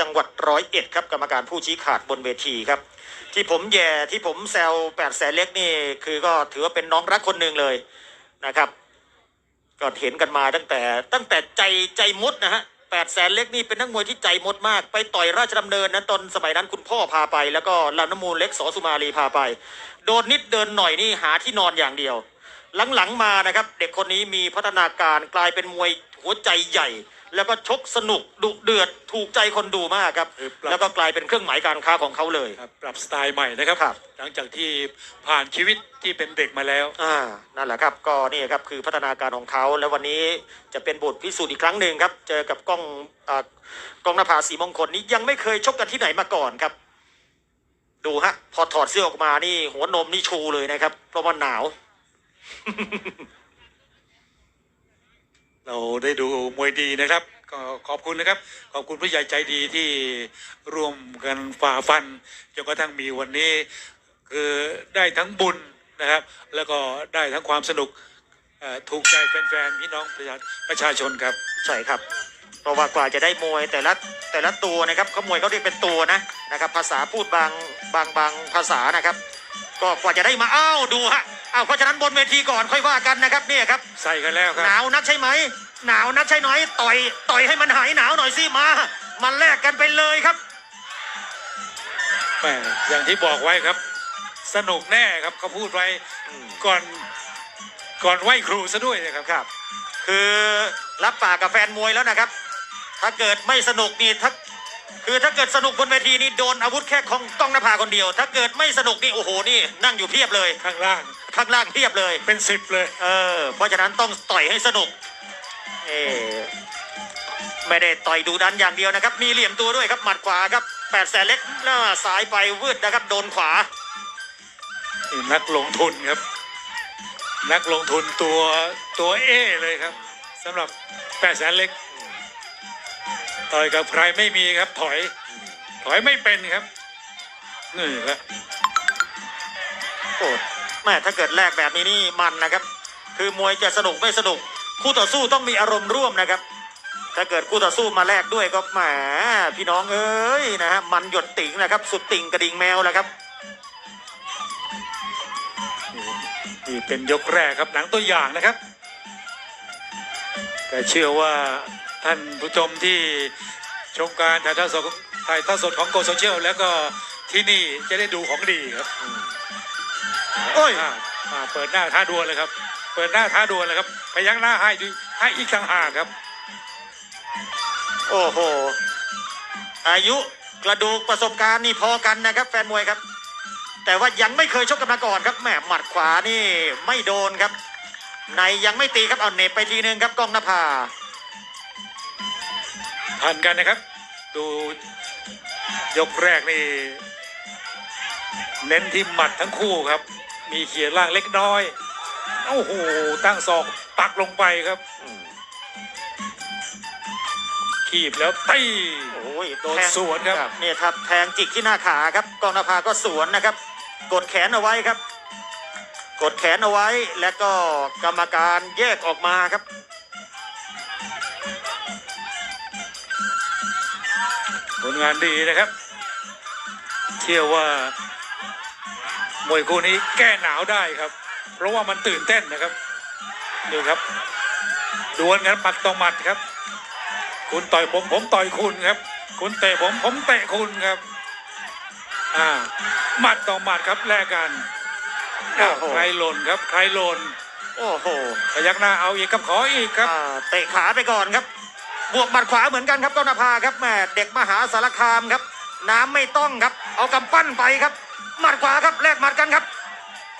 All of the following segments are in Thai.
จังหวัดร้อยเอ็ดครับกรรมการผู้ชี้ขาดบนเวทีครับ ที่ผมแย่ที่ผมแซวแปดแสนเล็กนี่คือก็ถือว่าเป็นน้องรักคนหนึ่งเลยนะครับ ก็เห็นกันมาตั้งแต่ตั้งแต่ใจใจมดนะฮะแปดแสนเล็กนี่เป็นนักมวยที่ใจมดมาก ไปต่อยราชดำเนินนั้นตอนสมัยนั้นคุณพ่อพาไปแล้วก็ลานมูลเล็กสอสุมาลีพาไป โดนนิดเดินหน่อยนี่หาที่นอนอย่างเดียว หลังๆมานะครับ เด็กคนนี้มีพัฒนาการกลายเป็นมวยหัวใจใหญ่ แล้วก็ชกสนุกดุเดือดถูกใจคนดูมากครับ คือปรับ แล้วก็กลายเป็นเครื่องหมายการค้าของเขาเลย ครับปรับสไตล์ใหม่นะครับ ครับ หลังจากที่ผ่านชีวิตที่เป็นเด็กมาแล้ว อ่านั่นแหละครับก็นี่ครับคือพัฒนาการของเขาแล้ววันนี้จะเป็นบทพิสูจน์อีกครั้งหนึ่งครับ เจอกับกล้องอ่ากล้องนภาสีมงคลนี้ยังไม่เคยชกกันที่ไหนมาก่อนครับ ดูฮะ พอถอดเสื้อออกมานี่หัวนมนี่ชูเลยนะครับ เพราะว่าหนาว เราได้ดูมวยดีนะครับ ก็ขอบคุณนะครับ ขอบคุณผู้ใหญ่ใจดีที่ร่วมกันฝ่าฟันจนกระทั่งมีวันนี้ คือได้ทั้งบุญนะครับ แล้วก็ได้ทั้งความสนุกถูกใจแฟนๆพี่น้องประชาประชาชนครับใช่ครับเพราะว่ากว่าจะได้มวยแต่ละแต่ละตัวนะครับเขามวยเขาเรียกเป็นตัวนะนะครับ ภาษาพูดบางบางบางภาษานะครับ ก็กว่าจะได้มาอ้าวดูฮะ อ้าวเพราะฉะนั้นบนเวทีก่อนค่อยว่ากันนะครับเนี่ยครับ ใส่กันแล้วคหรับนาวนักใช่ไหม หนาวนักใช่น้อยต่อยต่อยให้มันหายหนาวหน่อยสิมามันแลกกันไปเลยครับ แหม่อย่างที่บอกไว้ครับ สนุกแน่ครับเขาพูดไว้ก่อนก่อนไหวครูซะด้วยนะครับครับ คือรับปากกับแฟนมวยแล้วนะครับ ถ้าเกิดไม่สนุกนี่ถ้าคือถ้าเกิดสนุกบนเวทีนี่โดนอาวุธแค่ของกล้องนภาคนเดียว ถ้าเกิดไม่สนุกนี่โอ้โหนี่นั่งอยู่เพียบเลย ข้างล่าง ข้างล่างเพียบเลย เป็นสิบเลย เออ เพราะฉะนั้นต้องต่อยให้สนุกเออไม่ได้ต่อยดูดันอย่างเดียวนะครับ มีเหลี่ยมตัวด้วยครับ หมัดขวาครับแปดแสนเล็กหน้าซ้ายไปวืดนะครับ โดนขวานี่นักลงทุนครับ นักลงทุนตัวตัวเอเลยครับสำหรับแปดแสนเล็ก ต่อยกับใครไม่มีครับ ถอย ถอยไม่เป็นครับนี่ครับโอ้ แม่ถ้าเกิดแลกแบบนี้นี่มันนะครับ คือมวยจะสนุกไม่สนุก คู่ต่อสู้ต้องมีอารมณ์ร่วมนะครับ ถ้าเกิดคู่ต่อสู้มาแลกด้วยก็แหมพี่น้องเอ้ยนะฮะมันหยดติ่งนะครับ สุดติ่งกระดิ่งแมวแล้วครับนี่เป็นยกแรกครับหนังตัวอย่างนะครับ แต่เชื่อว่าท่านผู้ชมที่ชมการถ่ายทอดสดถ่ายทอดสดของโกโซเชียลแล้วก็ที่นี่จะได้ดูของดีครับ โอ้ยอ่าอ่าเปิดหน้าท้าดวลเลยครับ เปิดหน้าท้าดวลเลยครับพยักหน้าให้ด้วยให้อีกต่างหากครับ โอ้โห อายุกระดูกประสบการณ์นี่พอกันนะครับ แฟนมวยครับ แต่ว่ายังไม่เคยชกกันมาก่อนครับแหมหมัดขวานี่ไม่โดนครับ ในยังไม่ตีครับเอาเหน็บไปทีนึงครับกล้องนภาทันกันนะครับ ดูยกแรกนี่ เน้นที่หมัดทั้งคู่ครับ มีเขียนล่างเล็กน้อย โอ้โห ตั้งศอกปักลงไปครับ ขีบแล้วตีโอ้ยโดนแทงสวนครับ เนี่ยครับ แทงจิกที่หน้าขาครับ กองนภาก็สวนนะครับ กดแขนเอาไว้ครับ กดแขนเอาไว้แล้วก็กรรมการแยกออกมาครับ ผลงานดีนะครับ เชื่อว่า มวยคู่นี้แก้หนาวได้ครับ เพราะว่ามันตื่นเต้นนะครับดูครับดวลกันปัดต่อหมัดครับ คุณต่อยผมผมต่อยคุณครับ คุณเตะผมผมเตะคุณครับอ่าหมัดต่อหมัดครับแลกกันอ้าวโอ้โห ใครหล่นครับ ใครหล่นโอ้โหพยักหน้าเอาอีกครับขออีกครับ อ่าเตะขาไปก่อนครับ บวกหมัดขวาเหมือนกันครับกองนภาครับแม่เด็กมหาสารคามครับ น้ำไม่ต้องครับ เอากำปั้นไปครับ หมัดขวาครับแลกหมัดกันครับ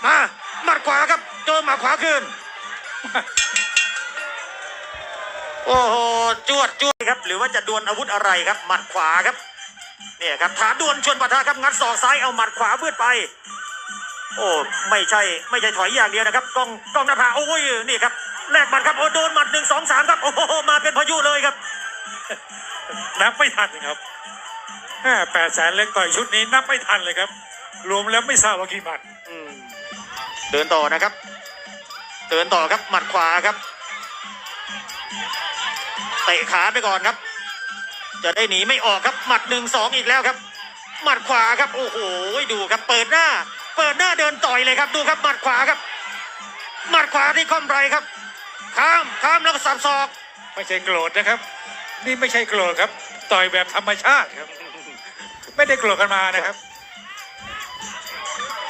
มาหมัดขวาครับเจอหมัดขวาคืนโอ้โหจวดจวดครับ หรือว่าจะดวลอาวุธอะไรครับ หมัดขวาครับเนี่ยครับฐาดวลชวนปะทะครับงัดศอกซ้ายเอาหมัดขวาเบืดไป โอ้ไม่ใช่ไม่ใช่ถอยอย่างเดียวนะครับกล้องกล้องหน้าผาโอ้ยนี่ครับแลกหมัดครับโอ้โดนหมัดหนึ่งสองสามครับโอ้โหมาเป็นพายุเลยครับนับไม่ทันครับแปดแสนเล็กต่อยชุดนี้นับไม่ทันเลยครับ รวมแล้วไม่ทราบว่ากี่หมัดอืมเดินต่อนะครับ เดินต่อครับหมัดขวาครับเตะขาไปก่อนครับ จะได้หนีไม่ออกครับหมัดหนึ่งสองอีกแล้วครับหมัดขวาครับโอ้โหดูครับ เปิดหน้า เปิดหน้าเดินต่อยเลยครับ ดูครับหมัดขวาครับหมัดขวาที่ค่อมไรครับ ข้ามข้ามแล้วก็สับศอก ไม่ใช่โกรธนะครับ นี่ไม่ใช่โกรธครับ ต่อยแบบธรรมชาติครับ ไม่ได้โกรธกันมานะครับ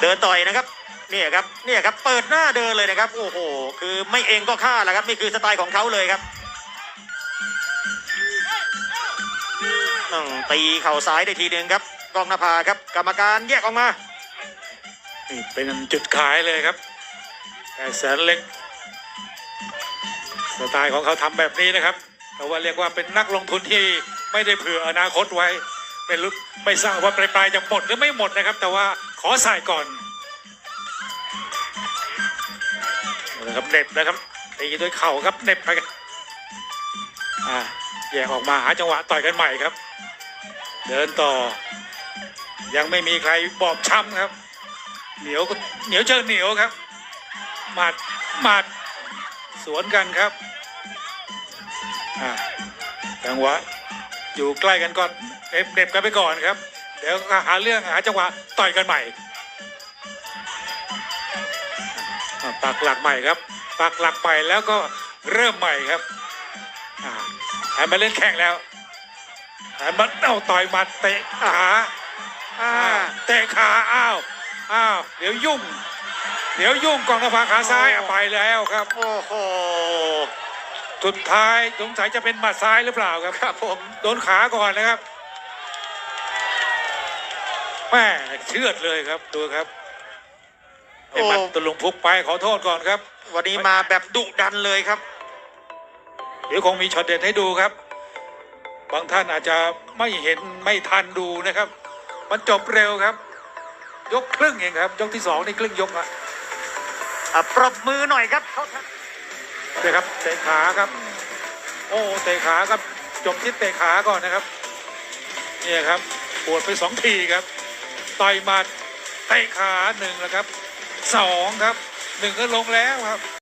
เดินต่อยนะครับเนี่ยครับเนี่ยครับเปิดหน้าเดินเลยนะครับ โอ้โห คือไม่เองก็ฆ่าแหละครับนี่คือสไตล์ของเขาเลยครับตีเข่าซ้ายได้ทีหนึ่งครับกองนภาครับ กรรมการแยกออกมานี่เป็นจุดขายเลยครับแต่แสนเล็ก สไตล์ของเขาทำแบบนี้นะครับแต่ว่าเรียกว่าเป็นนักลงทุนที่ไม่ได้เผื่ออนาคตไว้ เป็นลุไม่ทราบว่าปลายๆจะหมดหรือไม่หมดนะครับ แต่ว่าขอใส่ก่อนนะครับเน็บนะครับตีด้วยเข่าครับเน็บไปกันอ่าแยกออกมาหาจังหวะต่อยกันใหม่ครับ เดินต่อ ยังไม่มีใครบอบช้ำครับ เหนียวก็เหนียวเจอเหนียวครับหมัดหมัดสวนกันครับอ่าจังหวะอยู่ใกล้กันก่อนเด็บเด็บกันไปก่อนครับ ดี๋ยวก็หาเรื่องหาจังหวะต่อยกันใหม่อ่าปักหลักใหม่ครับปักหลักใหม่แล้วก็เริ่มใหม่ครับอ่าหันมาเล่นแข่งแล้วหันมาเอาต่อยหมัดเตะขาอ่าอ้าวเตะขาอ้าวอ้าวเดี๋ยวยุ่ง เดี๋ยวยุ่งกองกระพาขาซ้ายอะไปแล้วครับโอ้โหสุดท้ายสงสัยจะเป็นหมัดซ้ายหรือเปล่าครับครับผมโดนขาก่อนนะครับ แม่เชือดเลยครับดูครับไอ้หมัดตะลุงพุกไปขอโทษก่อนครับ วันนี้มาแบบดุดันเลยครับ เดี๋ยวคงมีช็อตเด็ดให้ดูครับ บางท่านอาจจะไม่เห็นไม่ทันดูนะครับ มันจบเร็วครับ ยกครึ่งเองครับ ยกที่สองนี่ครึ่งยกอะอะปรบมือหน่อยครับเขาทนี่ครับเตะขาครับ โอ้เตะขาครับจบที่เตะขาก่อนนะครับ เนี่ยครับปวดไปสองทีครับ ต่อยหมัดเตะขาหนึ่งแล้วครับสองครับหนึ่งก็ลงแล้วครับ